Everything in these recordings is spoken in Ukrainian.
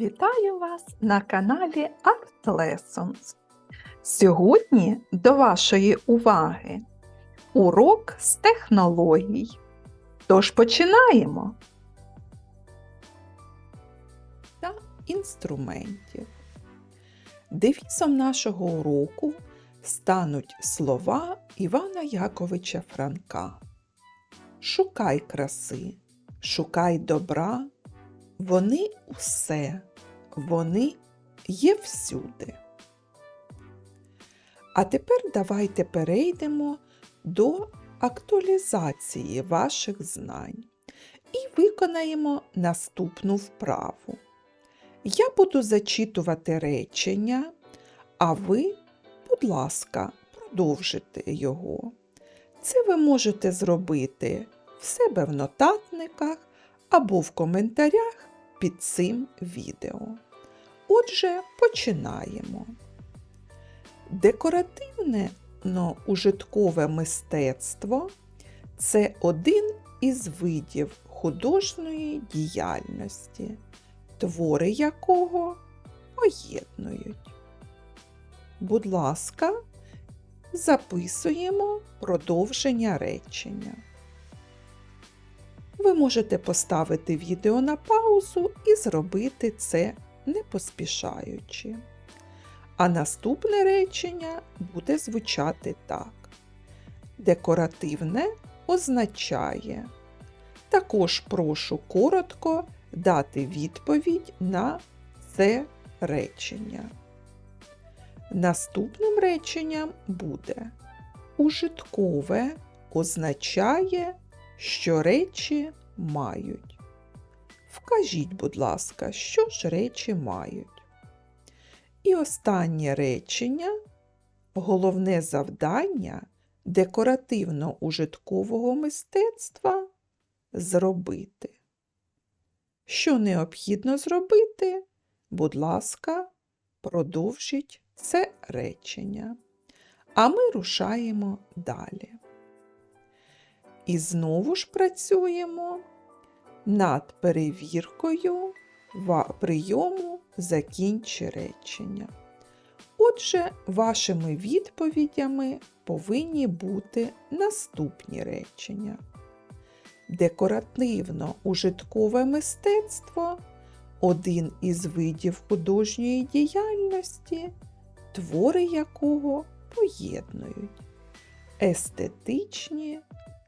Вітаю вас на каналі Art Lessons. Сьогодні до вашої уваги урок з технологій. Тож починаємо. Та інструментів. Девізом нашого уроку стануть слова Івана Яковича Франка. Шукай краси, шукай добра. Вони усе, вони є всюди. А тепер давайте перейдемо до актуалізації ваших знань і виконаємо наступну вправу. Я буду зачитувати речення, а ви, будь ласка, продовжите його. Це ви можете зробити в себе в нотатниках або в коментарях під цим відео. Отже, починаємо. Декоративне но ужиткове мистецтво це один із видів художньої діяльності, твори якого поєднують. Будь ласка, записуємо продовження речення. Ви можете поставити відео на паузу і зробити це не поспішаючи. А наступне речення буде звучати так. Декоративне означає. Також прошу коротко дати відповідь на це речення. Наступним реченням буде ужиткове означає що речі мають. Вкажіть, будь ласка, що ж речі мають. І останнє речення головне завдання декоративно-ужиткового мистецтва зробити. Що необхідно зробити, будь ласка, продовжіть це речення. А ми рушаємо далі. І знову ж працюємо над перевіркою прийому закінчи речення. Отже, вашими відповідями повинні бути наступні речення. Декоративно-ужиткове мистецтво один із видів художньої діяльності, твори якого поєднують естетичні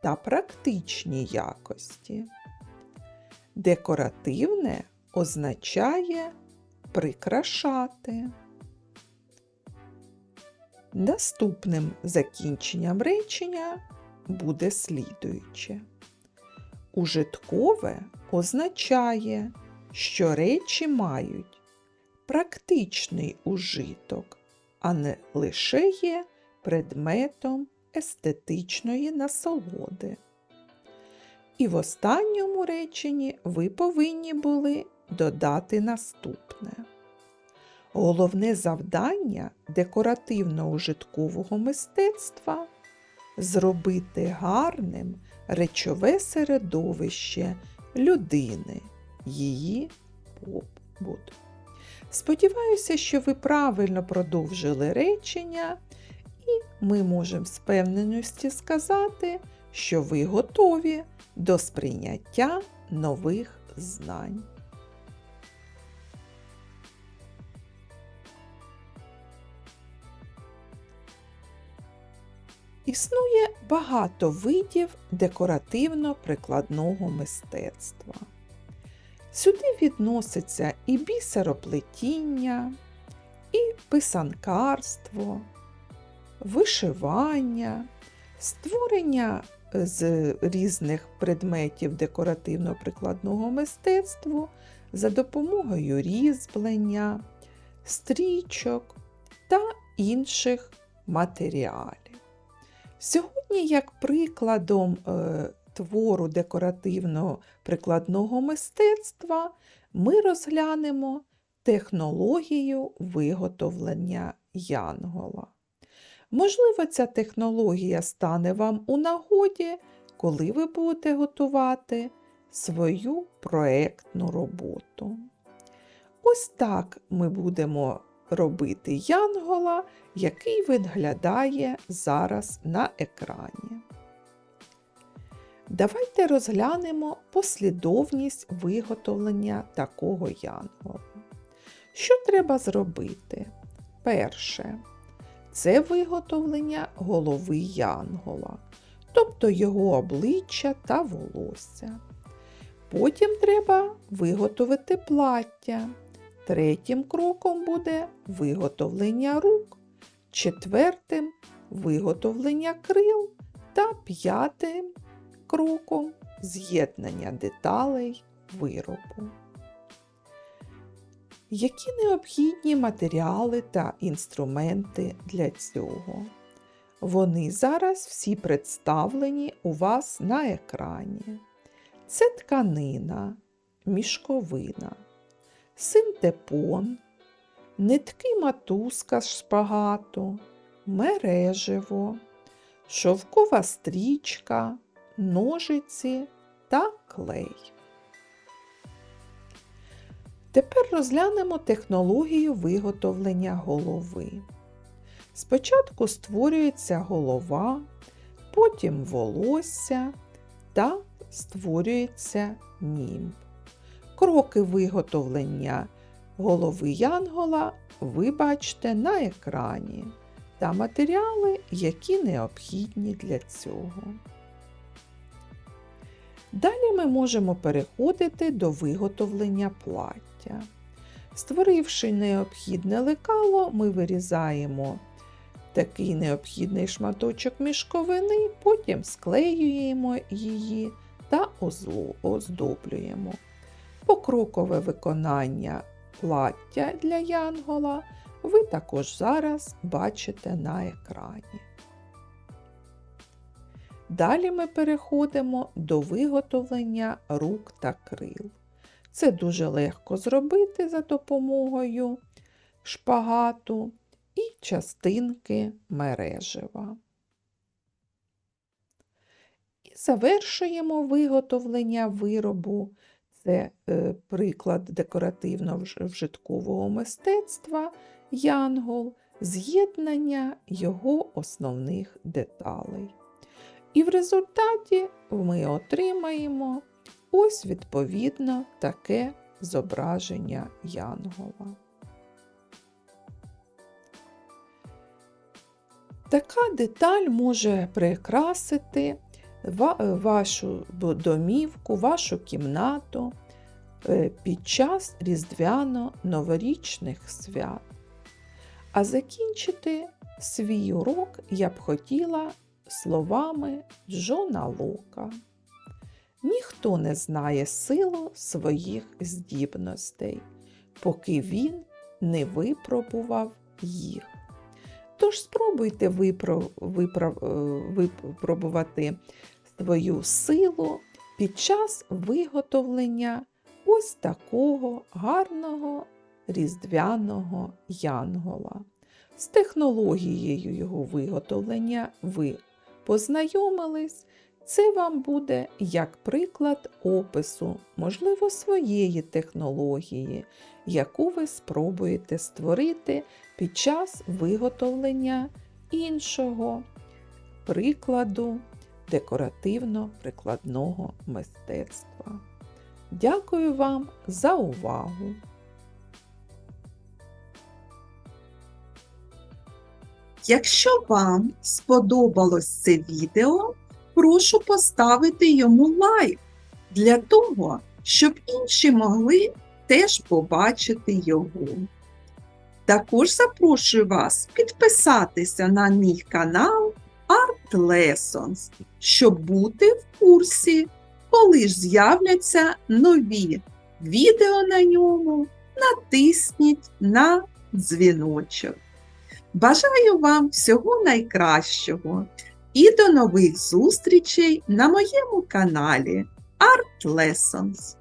та практичні якості. Декоративне означає прикрашати. Наступним закінченням речення буде слідуюче. Ужиткове означає, що речі мають практичний ужиток, а не лише є предметом естетичної насолоди. І в останньому реченні ви повинні були додати наступне. Головне завдання декоративно-ужиткового мистецтва зробити гарним речове середовище людини, її побут. Сподіваюся, що ви правильно продовжили речення і ми можемо з певненістю сказати, що ви готові до сприйняття нових знань. Існує багато видів декоративно-прикладного мистецтва. Сюди відноситься і бісероплетіння, і писанкарство, вишивання, створення з різних предметів декоративно-прикладного мистецтва за допомогою різьблення, стрічок та інших матеріалів. Сьогодні, як прикладом е, твору декоративно-прикладного мистецтва, ми розглянемо технологію виготовлення янгола. Можливо, ця технологія стане вам у нагоді, коли ви будете готувати свою проектну роботу. Ось так ми будемо робити янгола, який виглядає зараз на екрані. Давайте розглянемо послідовність виготовлення такого янгола. Що треба зробити? Перше це виготовлення голови янгола, тобто його обличчя та волосся. Потім треба виготовити плаття. Третім кроком буде виготовлення рук, четвертим виготовлення крил та п'ятим кроком з'єднання деталей виробу. Які необхідні матеріали та інструменти для цього? Вони зараз всі представлені у вас на екрані. Це тканина, мішковина, синтепон, нитки матузка з шпагату, мережево, шовкова стрічка, ножиці та клей. Тепер розглянемо технологію виготовлення голови. Спочатку створюється голова, потім волосся та створюється німб. Кроки виготовлення голови янгола ви бачите на екрані та матеріали, які необхідні для цього. Далі ми можемо переходити до виготовлення плаття. Створивши необхідне лекало, ми вирізаємо такий необхідний шматочок мішковини, потім склеюємо її та оздоблюємо. Покрокове виконання плаття для янгола ви також зараз бачите на екрані. Далі ми переходимо до виготовлення рук та крил. Це дуже легко зробити за допомогою шпагату і частинки мережева. І завершуємо виготовлення виробу. Це е, приклад декоративно-вжиткового мистецтва янгол, з'єднання його основних деталей. І в результаті ми отримаємо ось відповідно таке зображення янгола. Така деталь може прикрасити вашу домівку, вашу кімнату е, під час різдвяно-новорічних свят. А закінчити свій урок я б хотіла словами Джона Лока. Ніхто не знає силу своїх здібностей, поки він не випробував їх. Тож спробуйте випро... виправ... Е, випробувати свою силу під час виготовлення ось такого гарного різдвяного янгола. З технологією його виготовлення ви познайомились, це вам буде як приклад опису, можливо, своєї технології, яку ви спробуєте створити під час виготовлення іншого прикладу декоративно-прикладного мистецтва. Дякую вам за увагу! Якщо вам сподобалось це відео, прошу поставити йому лайк для того, щоб інші могли теж побачити його. Також запрошую вас підписатися на мій канал Art Lessons, щоб бути в курсі, коли ж з'являться нові відео на ньому, натисніть на дзвіночок. Бажаю вам всього найкращого і до нових зустрічей на моєму каналі Art Lessons.